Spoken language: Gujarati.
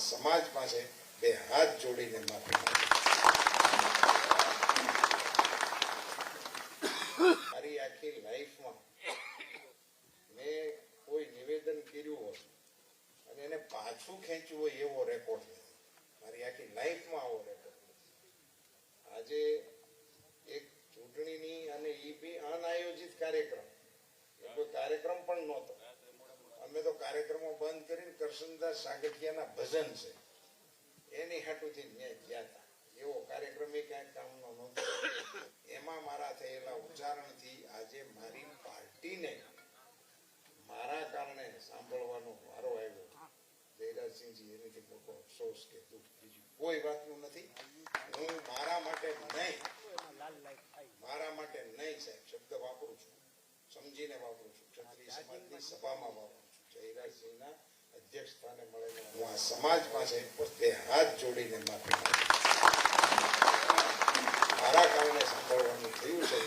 સમાજ પાસે બે હાથ જોડીને માફી મારી આખી લાઈફમાં મેં કોઈ નિવેદન કર્યું હોય અને એને પાછું ખેંચવું હોય એવો રેકોર્ડ મારી આખી લાઈફમાં આવો રેકોર્ડ આજે એક ચૂંટણીની અને ઈ બી અનાયોજિત કાર્યક્રમ. એ કોઈ કાર્યક્રમ પણ નહોતો. અમે તો કાર્યક્રમો બંધ કરીને કરશનદાસ સાગઠિયાના ભજન છે. એની હાટુથી ગયા હતા. એવો કાર્યક્રમ એ ક્યાંક કામનો નહોતો. એમાં મારા થયેલા ઉચ્ચારણથી આજે મારી પાર્ટીને મારા કારણે સાંભળવાનો વારો આવ્યો. જયરાજસિંહજી, એનાથી મોટો અફસોસ કે દુઃખ, બીજું કોઈ વાતનું નથી. હું મારા માટે નહીં, મારા માટે નહીં સાહેબ, શબ્દ વાપરું છું. સમજીને વાપરું છું. ક્ષત્રિય સમાજની સભામાં વાપરું છું. જયરાજસિંહના અધ્યક્ષ મળેલો હું આ સમાજ પાસે પોતે હાથ જોડીને માફી મારા કારણે સાંભળવાનું થયું છે.